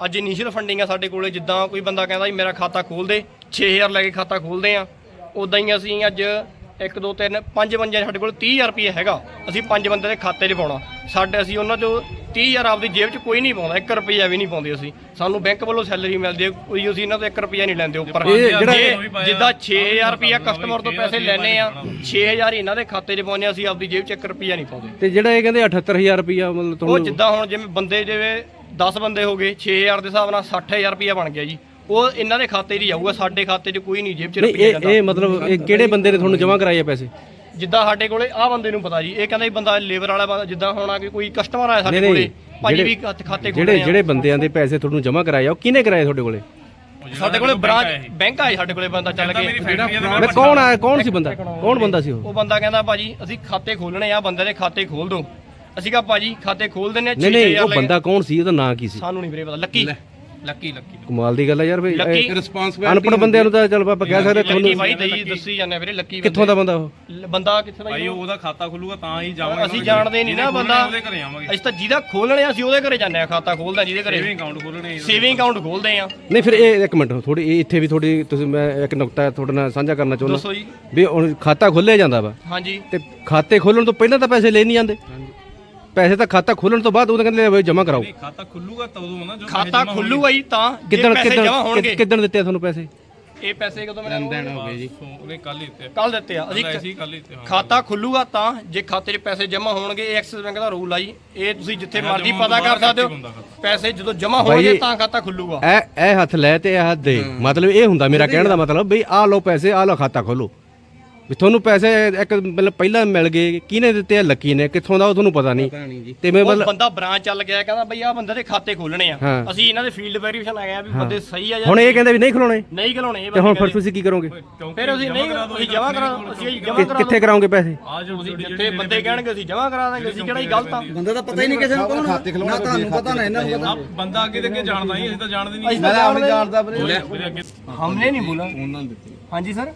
ਅੱਜ ਇਨੀਸ਼ੀਅਲ ਫੰਡਿੰਗ ਆ ਸਾਡੇ ਕੋਲੇ ਜਿੱਦਾਂ ਕੋਈ ਬੰਦਾ ਕਹਿੰਦਾ ਜੀ ਮੇਰਾ ਖਾਤਾ ਖੋਲ ਦੇ 6000 ਲੈ ਕੇ ਖਾਤਾ ਖੋਲਦੇ ਆ। ਉਦਾਂ ਹੀ ਅਸੀਂ ਅੱਜ 1 2 3 5 ਬੰਦੇ ਸਾਡੇ ਕੋਲ 30000 ਰੁਪਏ ਹੈਗਾ। ਅਸੀਂ ਪੰਜ ਬੰਦੇ ਦੇ ਖਾਤੇ 'ਚ ਪਾਉਣਾ। ਸਾਡੇ ਅਸੀਂ ਉਹਨਾਂ 'ਚੋਂ 30000 ਆਪਦੀ ਜੇਬ 'ਚ ਕੋਈ ਨਹੀਂ ਪਾਉਂਦਾ। 1 ਰੁਪਿਆ ਵੀ ਨਹੀਂ ਪਾਉਂਦੇ ਅਸੀਂ। ਸਾਨੂੰ ਬੈਂਕ ਵੱਲੋਂ ਸੈਲਰੀ ਮਿਲਦੀ ਹੈ। ਕੋਈ ਅਸੀਂ ਇਹਨਾਂ ਤੋਂ 1 ਰੁਪਿਆ ਨਹੀਂ ਲੈਂਦੇ ਉੱਪਰ। ਜੇ- ਜਿੱਦਾਂ 6000 ਰੁਪਿਆ ਕਸਟਮਰ ਤੋਂ ਪੈਸੇ ਲੈਣੇ ਆ 6000 ਇਹਨਾਂ ਦੇ ਖਾਤੇ 'ਚ ਪਾਉਂਦੇ ਆ ਅਸੀਂ ਆਪਦੀ ਜੇਬ 'ਚ 1 ਰੁਪਿਆ ਨਹੀਂ ਪਾਉਂਦੇ। ਤੇ ਜਿਹੜਾ ਇਹ ਕਹਿੰਦੇ 78000 ਰੁਪਇਆ ਮਤਲਬ ਉਹ ਤੁਹਾਨੂੰ ਜਿੱਦਾਂ ਹੁਣ ਜਿਵੇਂ ਬੰਦੇ ਜਿਵੇਂ 10 ਬੰਦੇ ਹੋ ਗਏ 6000 ਦੇ ਹਿਸਾਬ ਨਾਲ 60000 ਰੁਪਇਆ ਬਣ ਗਿਆ ਜੀ। ਉਹ ਇਹਨਾਂ ਦੇ ਖਾਤੇ 'ਚ ਹੀ ਜਾਊਗਾ ਸਾਡੇ ਖਾਤੇ 'ਚ ਕੋਈ ਨਹੀਂ ਜੇਬ 'ਚ ਨਹੀਂ ਇਹ ਜਾਂਦਾ। ਇਹ ਮਤਲਬ ਇਹ ਕਿਹੜੇ ਬੰਦੇ ਨੇ ਤੁਹਾਨੂੰ ਜਮ੍ਹਾਂ ਕਰਾਏ ਆ ਪੈਸੇ? ਜਿੱਦਾਂ ਸਾਡੇ ਕੋਲੇ ਆਹ ਬੰਦੇ ਨੂੰ ਪਤਾ ਜੀ ਇਹ ਕਹਿੰਦਾ ਜੀ ਬੰਦਾ ਲੇਬਰ ਵਾਲਾ ਬੰਦਾ ਜਿੱਦਾਂ ਹੋਣਾ ਕਿ ਕੋਈ ਕਸਟਮਰ ਆਇਆ ਸਾਡੇ ਨਹੀਂ, ਕੋਲੇ ਨਹੀਂ, ਭਾਜੀ ਜਿਹੜੇ- ਵੀ ਖਾਤੇ- ਖਾਤੇ ਜਿਹੜੇ ਆ। ਜਿਹੜੇ ਬੰਦਿਆਂ ਦੇ ਪੈਸੇ ਤੁਹਾਨੂੰ ਜਮ੍ਹਾਂ ਕਰਾਏ ਆ ਉਹ ਕਿਹਨੇ ਕਰਾਏ ਤੁਹਾਡੇ ਕੋਲੇ? ਸਾਡੇ ਕੋਲੇ ਬ੍ਰਾਂਚ ਬੈਂਕ ਆਏ ਸਾਡੇ ਕੋਲੇ ਬੰਦਾ ਚੱਲ ਕੇ। ਮੈਂ ਕੌਣ ਆਇਆ ਕੌਣ ਸੀ ਬੰਦਾ? ਕੌਣ ਬੰਦਾ ਸੀ ਉਹ? ਉਹ ਬੰਦਾ ਕਹਿੰਦਾ ਭਾਜੀ ਅਸੀਂ ਖਾਤੇ ਖੋਲਣੇ ਆ ਬੰਦੇ ਦੇ ਖਾਤੇ ਖੋਲ ਦਿਓ। ਅਸੀਂ ਕਿਹਾ ਭਾਜੀ ਖਾਤੇ ਖੋਲ ਦਿੰਨੇ ਆ ਨਹੀਂ ਨਹੀਂ 6000 ਉਹ ਬੰਦਾ ਕੌਣ ਸੀ? ਉਹਦਾ ਨਾਂ ਕੀ ਸੀ? ਸਾਨੂੰ ਨਹੀਂ ਵੀਰੇ ਪਤਾ ਲੱਕੀ। ਲੱਕੀ ਲੱਕੀ ਕਮਾਲ ਦੀ ਗੱਲ ਆ ਯਾਰ ਫੇ ਲੱਕੀ ਅਨਪੜ ਬੰਦਿਆਂ ਨੂੰ ਤਾਂ ਚਲ ਆਪਾਂ ਕਹਿ ਸਕਦੇ ਲੱਕੀ ਤੁਹਾਨੂੰ ਭਾਈ ਦਈ ਦੱਸੀ ਜਾਂਦੇ ਵੀਰੇ ਲੱਕੀ ਕਿੱਥੋਂ ਦਾ ਬੰਦਾ ਉਹ? ਬੰਦਾ ਕਿੱਥੇ ਦਾ ਭਾਈ? ਉਹਦਾ ਖਾਤਾ ਖੁੱਲੂਗਾ ਤਾਂ ਹੀ ਜਾਵਾਂਗੇ ਅਸੀਂ ਜਾਣਦੇ ਨਹੀਂ ਨਾ ਬੰਦਾ। ਉਹਦੇ ਘਰੇ ਆਵਾਂਗੇ। ਅਸੀਂ ਤਾਂ ਜਿਹਦਾ ਖੋਲਣੇ ਆ, ਅਸੀਂ ਉਹਦੇ ਘਰੇ ਜਾਂਦੇ ਆ ਖਾਤਾ ਖੋਲਦਾ ਜਿਹਦੇ ਘਰੇ। ਸੇਵਿੰਗ ਅਕਾਊਂਟ ਖੋਲਣੇ ਸੇਵਿੰਗ ਅਕਾਊਂਟ ਖੋਲਦੇ ਆ। ਨਹੀਂ ਫਿਰ ਇਹ ਇੱਕ ਮਿੰਟ ਥੋੜੀ ਇਹ ਇੱਥੇ ਵੀ ਥੋੜੀ ਤੁਸੀਂ ਮੈਂ ਇੱਕ ਨੁਕਤਾ ਤੁਹਾਡੇ ਨਾਲ ਸਾਂਝਾ ਕਰਨਾ ਚਾਹੁੰਦਾ। ਦੱਸੋ ਜੀ। ਵੀ ਹੁਣ ਖਾਤਾ ਖੋਲਿਆ ਜਾਂਦਾ ਵਾ। ਹਾਂਜੀ। ਤੇ ਖਾਤੇ ਖੋਲਣ ਤੋਂ ਪਹਿਲਾਂ ਤਾਂ ਪੈਸੇ ਲੈ ਨਹੀਂ ਜਾਂਦੇ। ਪੈਸੇ ਤਾਂ ਖਾਤਾ ਖੋਲਣ ਤੋਂ ਬਾਅਦ ਉਹ ਤਾਂ ਕਹਿੰਦੇ ਬਈ ਜਮ੍ਹਾਂ ਕਰਾਓ। ਨਹੀਂ ਖਾਤਾ ਖੁੱਲੂਗਾ ਤਾਂ ਉਦੋਂ ਨਾ ਜੋ ਖਾਤਾ ਖੁੱਲੂਗਾ ਹੀ ਤਾਂ ਕਿੱਦਣ ਕਿੱਦਣ ਹੋਣਗੇ। ਕਿੱਦਣ ਦਿੱਤੇ ਆ ਤੁਹਾਨੂੰ ਪੈਸੇ? ਇਹ ਪੈਸੇ ਕਦੋਂ ਮੈਨੂੰ ਦੇਣ ਹੋ ਗਏ ਜੀ। ਉਹਨੇ ਕੱਲ ਹੀ ਦਿੱਤੇ ਕੱਲ ਦਿੱਤੇ ਆ। ਅਸੀਂ ਕੱਲ ਹੀ ਦਿੱਤੇ ਖਾਤਾ ਖੁੱਲੂਗਾ ਤਾਂ ਜੇ ਖਾਤੇ 'ਚ ਪੈਸੇ ਜਮ੍ਹਾਂ ਹੋਣਗੇ ਇਹ ਐਕਸਿਸ ਬੈਂਕ ਦਾ ਰੂਲ ਆ ਜੀ। ਇਹ ਤੁਸੀਂ ਜਿੱਥੇ ਮਰਜ਼ੀ ਪਤਾ ਕਰ ਸਕਦੇ ਹੋ। ਪੈਸੇ ਜਦੋਂ ਜਮ੍ਹਾਂ ਬਾਈ ਹੋਣਗੇ ਤਾਂ ਖਾਤਾ ਖੁੱਲੂਗਾ। ਇਹ ਇਹ ਹੱਥ ਲੈ ਤੇ ਇਹ ਹੱਥ ਦੇ। ਮਤਲਬ ਇਹ ਹੁੰਦਾ ਮੇਰਾ ਕਹਿਣ ਦਾ ਮਤਲਬ ਵੀ ਆਹ ਲਓ ਪੈਸੇ ਆਹ ਲਓ ਖਾਤਾ ਖੋਲੋ। ਵੀ ਤੁਹਾਨੂੰ ਪੈਸੇ ਇੱਕ ਮਤਲਬ ਪਹਿਲਾਂ ਮਿਲ ਗਏ ਕਿਹਨੇ ਦਿੱਤੇ ਆ ਲੱਕੀ ਨੇ ਕਿੱਥੋਂ ਦਾ ਉਹ ਤੁਹਾਨੂੰ ਪਤਾ ਨਹੀਂ। ਤੇ ਮੈਂ ਮਤਲਬ ਬੰਦਾ ਬ੍ਰਾਂਚ ਚੱਲ ਗਿਆ ਕਹਿੰਦਾ ਬਈ ਆ ਬੰਦੇ ਦੇ ਖਾਤੇ ਖੋਲਣੇ ਆ। ਅਸੀਂ ਇਹਨਾਂ ਦੇ ਫੀਲਡ ਵੈਰੀਫਿਕੇਸ਼ਨ ਆ ਵੀ ਬੰਦੇ ਸਹੀ ਆ ਜਾਂ ਹੁਣ ਇਹ ਕਹਿੰਦੇ ਵੀ ਨਹੀਂ ਖਲੋਣੇ। ਨਹੀਂ ਖਲੋਣੇ ਤੇ ਹੁਣ ਫਿਰ ਤੁਸੀਂ ਕੀ ਕਰੋਗੇ? ਫਿਰ ਅਸੀਂ ਨਹੀਂ ਅਸੀਂ ਜਮਾ ਕਰਾ ਅਸੀਂ ਜਮਾ ਕਰਾ ਕਿੱਥੇ ਕਰਾਓਗੇ ਪੈਸੇ? ਤੁਸੀਂ ਜਿੱਥੇ ਬੰਦੇ ਕਹਿਣਗੇ ਅਸੀਂ ਜਮਾ ਕਰਾ ਦਾਂਗੇ ਅਸੀਂ ਕਿਹੜਾ ਹੀ ਗਲਤ ਆ। ਬੰਦਾ ਤਾਂ ਪਤਾ ਹੀ ਨਹੀਂ ਕਿਸੇ ਨੂੰ ਕੌਣ ਆ। ਨਾ ਤੁਹਾਨੂੰ ਪਤਾ ਨਾ ਇਹਨਾਂ ਨੂੰ ਬੰਦਾ ਅੱਗੇ ਤੇ ਅੱਗੇ ਜਾਣਦਾ ਹੀ ਅਸੀਂ ਤਾਂ ਜਾਣਦੇ ਨਹੀਂ। ਅਸੀਂ ਤਾਂ ਜਾਣਦੇ। ਨਹੀਂ। ਹਮਨੇ ਨਹੀਂ ਬੋਲਾ ਹਾਂਜੀ ਸਰ?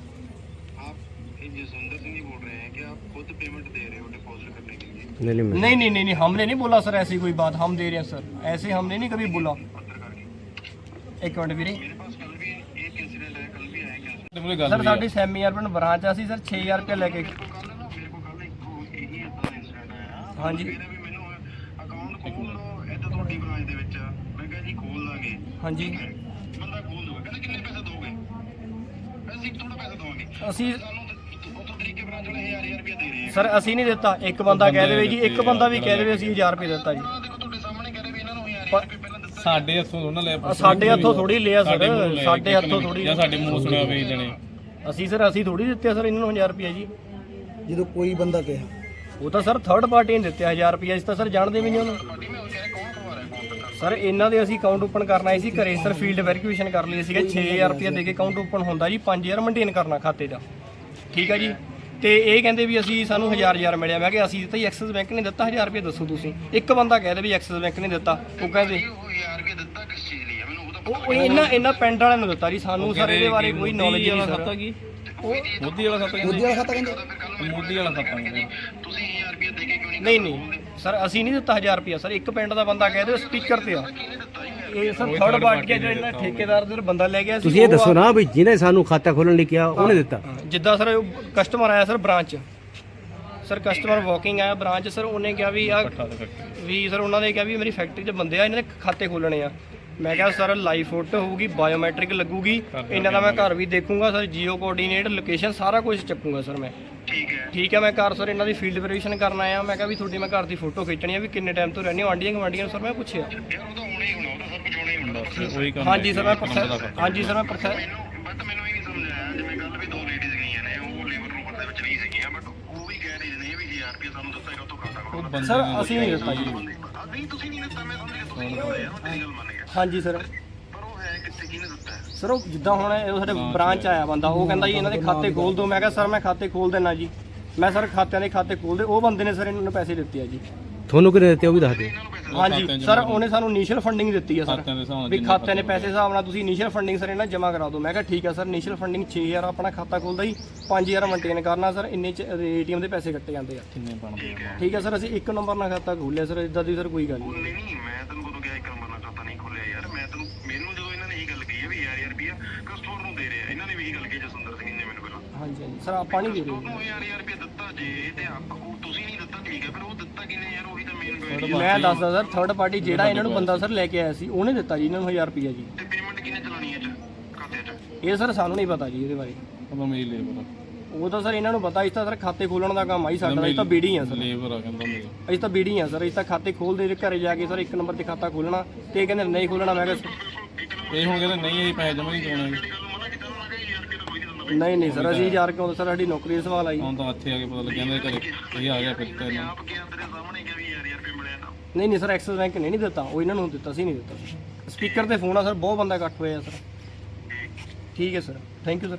नहीं नहीं नहीं नहीं हमने नहीं बोला सर ऐसी कोई बात हम दे रहे हैं सर ऐसे हमने नहीं कभी बोला ਇੱਕ ਮਿੰਟ ਵੀਰੇ ਸਰ ਸਾਡੀ ਸੈਮੀ ਅਰਬਨ ਬ੍ਰਾਂਚ ਆ ਸੀ ਸਰ 6000 ਰੁਪਏ ਲੈ ਕੇ ਹਾਂਜੀ ਹਾਂਜੀ ਬੰਦਾ ਖੋਲ ਦੂਗਾ ਅਸੀਂ ਸਰ ਅਸੀਂ ਨਹੀਂ ਦਿੱਤਾ। ਇੱਕ ਬੰਦਾ ਕਹਿ ਦੇਵੇ ਜੀ ਇੱਕ ਬੰਦਾ ਵੀ ਕਹਿ ਦੇਵੇ ਅਸੀਂ 1000 ਰੁਪਏ ਦਿੱਤਾ ਜੀ। ਸਾਡੇ ਹੱਥੋਂ ਥੋੜਾ ਲੈ ਆ ਸਾਡੇ ਹੱਥੋਂ ਥੋੜੀ ਲਿਆ ਸਰ। ਸਾਡੇ ਹੱਥੋਂ ਥੋੜੀ ਜਾਂ ਸਾਡੇ ਮੂੰਹ ਸੁਣਿਆ ਵੇ ਜਣੇ। ਅਸੀਂ ਸਰ ਅਸੀਂ ਥੋੜੀ ਦਿੱਤੇ ਆ ਸਰ ਇਹਨਾਂ ਨੂੰ 1000 ਰੁਪਏ ਜੀ। ਜਦੋਂ ਕੋਈ ਬੰਦਾ ਕਿਹਾ। ਉਹ ਤਾਂ ਸਰ ਥਰਡ ਪਾਰਟੀ ਨੇ ਦਿੱਤੇ ਆ 1000 ਰੁਪਏ ਇਸ ਤਾਂ ਸਰ ਜਾਣਦੇ ਵੀ ਨਹੀਂ ਉਹਨੂੰ ਸਰ ਇਹਨਾਂ ਦੇ ਅਸੀਂ ਅਕਾਊਂਟ ਓਪਨ ਕਰਨ ਆਏ ਸੀ ਘਰੇ ਸਰ ਫੀਲਡ ਵੈਰੀਫਿਕੇਸ਼ਨ ਕਰ ਲਈ ਸੀਗਾ 6000 ਰੁਪਏ ਦੇ ਕੇ ਅਕਾਊਂਟ ਓਪਨ ਹੁੰਦਾ ਜੀ 5000 ਮੇਨਟੇਨ ਕਰਨਾ ਖਾਤੇ ਦਾ। ਠੀਕ ਆ ਜੀ? ਤੇ ਇਹ ਕਹਿੰਦੇ ਵੀ ਅਸੀਂ ਸਾਨੂੰ 1000 1000 ਮਿਲਿਆ। ਮੈਂ ਕਿਹਾ ਅਸੀਂ ਦਿੱਤਾ ਜੀ ਐਕਸਿਸ ਬੈਂਕ ਨੇ ਦਿੱਤਾ 1000 ਰੁਪਏ ਦੱਸੋ ਤੁਸੀਂ। ਇੱਕ ਬੰਦਾ ਕਹਿ ਦੇ ਵੀ ਐਕਸਿਸ ਬੈਂਕ ਨੇ ਦਿੱਤਾ ਉਹ ਕਹਿੰਦੇ ਉਹ ਉਹ ਇਹਨਾਂ ਇਹਨਾਂ ਪਿੰਡ ਵਾਲਿਆਂ ਨੂੰ ਦਿੱਤਾ ਜੀ ਸਾਨੂੰ ਸਰ ਇਹਦੇ ਬਾਰੇ ਕੋਈ ਨੌਲੇਜ ਨਹੀਂ ਸਰ। ਕੀ? ਮੋਦੀ ਵਾਲਾ ਖਾਤਾ ਮੋਦੀ ਵਾਲਾ ਖਾਤਾ ਕਹਿੰਦੇ। ਕਹਿੰਦੇ ਮੋਦੀ ਵਾਲਾ ਖਾਤਾ ਕਹਿੰਦੇ। ਨਹੀਂ ਨਹੀਂ ਸਰ ਅਸੀਂ ਨਹੀਂ ਦਿੱਤਾ 1000 ਰੁਪਿਆ ਸਰ ਇੱਕ ਪਿੰਡ ਦਾ ਬੰਦਾ ਕਹਿ ਦਿਓ ਸਪੀਕਰ ਤੇ ਆ। ਇਹ ਸਰ ਥਰਡ ਪਾਰਟੀ ਹੈ ਜੋ ਇਹਨਾਂ ਠੇਕੇਦਾਰ ਦੇ ਬੰਦਾ ਲੈ ਗਿਆ ਸੀ ਤੁਸੀਂ ਇਹ ਦੱਸੋ ਨਾ ਵੀ ਜਿਹਨੇ ਸਾਨੂੰ ਖਾਤਾ ਖੋਲਣ ਲਈ ਕਿਹਾ ਉਹਨੇ ਦਿੱਤਾ। ਜਿੱਦਾਂ ਸਰ ਕਸਟਮਰ ਆਇਆ sir branch sir customer walking ਆਇਆ ਬ੍ਰਾਂਚ ਸਰ ਉਹਨੇ ਕਿਹਾ ਵੀ ਆ ਵੀ ਸਰ ਉਹਨਾਂ ਨੇ ਕਿਹਾ ਵੀ ਮੇਰੀ ਫੈਕਟਰੀ 'ਚ ਬੰਦੇ ਆ ਇਹਨਾਂ ਦੇ ਖਾਤੇ ਖੋਲਣੇ ਆ। ਮੈਂ ਕਿਹਾ ਸਰ ਲਾਈਵ ਫੋਟੋ ਹੋਊਗੀ ਬਾਇਓਮੈਟ੍ਰਿਕ ਲੱਗੂਗੀ ਇਹਨਾਂ ਦਾ ਮੈਂ ਘਰ ਵੀ ਦੇਖੂੰਗਾ ਸਰ ਜੀਓ ਕੋਆਰਡੀਨੇਟ ਲੋਕੇਸ਼ਨ ਸਾਰਾ ਕੁਝ ਚੱਕੂੰਗਾ ਸਰ ਮੈਂ। ਠੀਕ ਹੈ। ਠੀਕ ਹੈ ਮੈਂ ਘਰ ਸਰ ਇਹਨਾਂ ਦੀ ਫੀਲਡ ਵੈਰੀਫਿਕੇਸ਼ਨ ਕਰਨ ਆਇਆ ਮੈਂ ਕਿਹਾ ਵੀ ਤੁਹਾਡੀ ਮੈਂ ਘਰ ਦੀ ਫੋਟੋ ਖਿੱਚਣੀ ਆ ਵੀ ਕਿੰਨੇ ਟਾਈਮ ਤੋਂ ਰਹਿੰਦੇ ਹੋ ਆਂਡੀਆਂ ਗਵਾਂਡੀਆਂ ਸਰ ਮੈਂ ਪੁੱਛਿਆ। ਉਹੀ ਕੰਮ ਹਾਂਜੀ ਸਰ ਮੈਂ ਪ੍ਰੋਸੈਸ ਹਾਂਜੀ ਸਰ ਮੈਂ ਪ੍ਰੋਸੈਸ ਬਟ ਮੈਨੂੰ ਇਹ ਨਹੀਂ ਸਮਝ ਆਇਆ ਜਿਵੇਂ ਕੱਲ ਵੀ ਦੋ ਲੇਡੀਜ਼ ਗਈਆਂ ਨੇ ਉਹ ਲੇਬਰ ਰੂਮ ਦੇ ਵਿੱਚ ਨਹੀਂ ਸੀਗੀਆਂ ਬਟ ਉਹ ਵੀ ਕਹਿ ਰਹੀ ਨੇ ਵੀ 1000 ਰੁਪਏ ਸਾਨੂੰ ਦਿੱਤਾ ਹੈਗਾ ਤੋਂ ਖਾਤਾ ਉਹ ਕੋਲ ਬੰਦੇ ਸਰ ਅਸੀਂ ਨਹੀਂ ਦਿੱਤਾ ਜੀ। ਨਹੀਂ ਤੁਸੀਂ ਨਹੀਂ ਦਿੱਤਾ ਮੈਂ ਸਮਝ ਗਿਆ ਤੁਸੀਂ ਨਹੀਂ ਹੋਇਆ ਮੈਂ ਤੇਰੀ ਗੱਲ ਮੰਨ ਗਿਆ। ਹਾਂਜੀ ਸਰ। ਪਰ ਉਹ ਹੈ ਕਿੱਥੇ ਕਿਹਨੇ ਦਿੱਤਾ? ਸਰ ਉਹ ਜਿੱਦਾਂ ਹੁਣ ਇਹ ਸਾਡੇ ਬ੍ਰਾਂਚ ਆਇਆ ਬੰਦਾ ਉਹ ਕਹਿੰਦਾ ਜੀ ਇਹਨਾਂ ਦੇ ਖਾਤੇ ਖੋਲ ਦਿਓ। ਮੈਂ ਕਿਹਾ ਸਰ ਮੈਂ ਖਾਤੇ ਖੋਲ ਦੇਣਾ ਜੀ। ਮੈਂ ਸਰ ਖਾਤਿਆਂ ਦੇ ਖਾਤੇ ਖੋਲ ਦੇ ਉਹ ਬੰਦੇ ਨੇ ਸਰ ਇਹਨਾਂ ਨੂੰ ਪੈਸੇ ਦਿੱਤੇ ਆ ਜੀ। ਤੁਹਾਨੂੰ ਕਿਹਨੇ ਦਿੱਤੇ ਉਹ ਵੀ ਦੱਸ ਦਿਓ। ਹਾਂਜੀ ਸਰ ਉਹਨੇ ਸਾਨੂੰ ਇਨੀਸ਼ੀਅਲ ਫੰਡਿੰਗ ਦਿੱਤੀ ਆ ਸਰ। ਵੀ ਖਾਤਿਆਂ ਦੇ ਪੈਸੇ ਹਿਸਾਬ ਨਾਲ ਤੁਸੀਂ ਇਨੀਸ਼ੀਅਲ ਫੰਡਿੰਗ ਸਰ ਇਹਨਾਂ ਜਮ੍ਹਾਂ ਕਰਾ ਦਿਓ। ਮੈਂ ਕਿਹਾ ਠੀਕ ਆ ਸਰ ਇਨੀਸ਼ੀਅਲ ਫੰਡਿੰਗ 6000 ਆਪਣਾ ਖਾਤਾ ਖੋਲਦਾ ਜੀ 5000 ਮੇਨਟੇਨ ਕਰਨਾ ਸਰ ਇੰਨੇ ਚ ਏਟੀਐਮ ਦੇ ਪੈਸੇ ਕੱਟੇ ਜਾਂਦੇ ਆ। ਕਿੰਨੇ ਬਣਦੇ ਆ? ਠੀਕ ਆ ਸਰ ਅਸੀਂ ਇੱਕ ਨੰਬਰ ਨਾਲ ਖਾਤਾ ਖੋਲਿਆ ਸਰ ਇਦਾਂ ਦੀ ਸਰ ਕੋਈ ਗੱਲ ਨਹੀਂ। ਨਹੀਂ ਮੈਂ ਤੈਨੂੰ ਕਦੋਂ ਕਿਹਾ ਇੱਕ ਨੰਬਰ ਨਾਲ ਖਾਤਾ ਨਹੀਂ ਖੋਲਿਆ ਯਾਰ ਮੈਂ ਤੈਨੂੰ ਮੈਨੂੰ ਜਦੋਂ ਇਹਨਾਂ ਨੇ ਇਹ ਗੱਲ ਕਹੀ ਹੈ ਵੀ ਯਾਰ ਯਾਰ ਰੁਪਿਆ ਕਸਟਮਰ ਨੂੰ ਦੇ ਰਿਹਾ ਇਹਨਾਂ ਨੇ ਵੀ ਇਹ ਗੱਲ ਕਹੀ ਜਸਵਿੰਦਰ ਸਿੰਘ ਨੇ ਮੈਨੂੰ ਪਹਿਲਾਂ। ਹਾਂਜੀ ਹਾਂਜੀ। ਸਰ ਆਪਾਂ ਨਹੀਂ ਦੇ ਰਹੇ। ਉਹਨੂੰ ਯਾਰ ਯਾਰ ਰੁਪਿਆ ਦਿੱਤਾ ਜੇ ਤੇ ਆਪ ਉਹ ਤੁਸੀਂ ਨਹੀਂ ਦਿੱਤਾ ਠੀਕ ਹੈ ਫਿਰ ਉਹ ਦਿੱਤਾ ਕਿਨੇ ਯਾਰ ਉਹੀ ਤਾਂ ਮੇਨ ਕੁਐਰੀ ਮੈਂ ਦੱਸਦਾ ਸਰ ਥਰਡ ਪਾਰਟੀ ਜਿਹੜਾ ਇਹਨਾਂ ਨੂੰ ਬੰਦਾ ਸਰ ਲੈ ਕੇ ਆਇਆ ਸੀ ਉਹਨੇ ਦਿੱਤਾ ਜੀ ਇਹਨਾਂ ਨੂੰ 1000 ਰੁਪਿਆ ਜੀ। ਤੇ ਪੇਮੈਂਟ ਕਿਨੇ ਚਲਾਣੀ ਹੈ ਚ ਖਾਤੇ 'ਚ? ਇਹ ਸਰ ਸਾਨੂੰ ਨਹੀਂ ਪਤਾ ਜੀ ਇਹਦੇ ਬਾਰੇ। ਕਹਿੰਦਾ ਮੇਰੀ ਲੇਬਰ ਉਹ ਤਾਂ ਸਰ ਇਹਨਾਂ ਨੂੰ ਪਤਾ ਇਸ ਤਾਂ ਸਰ ਖਾਤੇ ਖੋਲਣ ਦਾ ਕੰਮ ਆਈ ਸਾਡਾ ਅਸੀਂ ਤਾਂ ਬੀੜੀ ਆ ਸਰ। ਲੇਬਰ ਆ ਕਹਿੰਦਾ ਮੇਰੀ। ਅਸੀਂ ਤਾਂ ਬੀੜੀ ਆ ਸਰ ਅਸੀਂ ਤਾਂ ਖਾਤੇ ਖੋਲਦੇ ਦੇ ਘਰੇ ਜਾ ਕੇ ਸਰ ਇੱਕ ਨੰਬਰ ਤੇ ਖਾਤਾ ਖੋਲਣਾ ਤੇ ਇਹ ਕਹਿੰਦੇ ਨਹੀਂ ਖੋਲਣਾ ਮੈਂ ਕਿਹਾ ਇਹ ਹੁਣ ਕਹਿੰਦੇ ਨਹੀਂ ਇਹ ਪੈਸੇ ਜਮਾ ਨਹੀਂ ਕਰਾਉਣੇ ਨਹੀਂ ਨਹੀਂ ਸਰ ਅਸੀਂ ਯਾਰ ਕਿਉਂ ਸਰ ਸਾਡੀ ਨੌਕਰੀ ਦਾ ਸਵਾਲ ਆਈ ਹੁਣ ਤਾਂ ਇੱਥੇ ਆ ਕੇ ਪਤਾ ਲੱਗਿਆ ਦੇ ਘਰੇ ਇਹ ਆ ਗਿਆ ਫਿਰ ਤੈਨੂੰ ਆਪ ਗਿਆ ਤੇਰੇ ਸਾਹਮਣੇ ਕਿ ਵੀ ਯਾਰ ਯਾਰ ਰੁਪਏ ਮਿਲਿਆ ਤਾਂ ਨਹੀਂ ਨਹੀਂ ਸਰ ਐਕਸਿਸ ਬੈਂਕ ਨੇ ਨਹੀਂ ਦਿੱਤਾ। ਉਹ ਇਹਨਾਂ ਨੂੰ ਦਿੱਤਾ ਸੀ ਨਹੀਂ ਦਿੱਤਾ ਸਪੀਕਰ ਤੇ ਫੋਨ ਆ ਸਰ ਬਹੁਤ ਬੰਦਾ ਇਕੱਠ ਹੋਇਆ ਸਰ। ਠੀਕ ਹੈ ਸਰ। Thank you sir.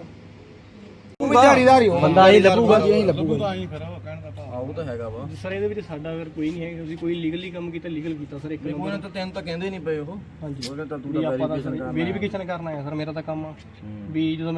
ਦਿਹਾੜੀਦਾਰ ਹੋ ਬੰਦਾ ਹੀ ਲੱਭੂਗਾ। ਸਰ ਇਹਦੇ ਵਿੱਚ ਸਾਡਾ ਅਗਰ ਕੋਈ ਨਹੀਂ ਹੈ ਅਸੀਂ ਕੋਈ ਲੀਗਲੀ ਕੰਮ ਕੀਤਾ ਲੀਗਲ ਕੀਤਾ ਸਰ ਇੱਕ ਨੰਬਰ। ਤਾਂ ਤੈਨੂੰ ਤਾਂ ਕਹਿੰਦੇ ਨਹੀਂ ਪਏ ਉਹ। ਹਾਂਜੀ। ਵੀ ਆਪਾਂ ਤਾਂ ਵੈਰੀਫਿਕੇਸ਼ਨ ਕਰਨਾ ਹੈ। ਸਰ ਮੇਰਾ ਤਾਂ ਕੰਮ ਆ। ਵੀ ਜਦੋਂ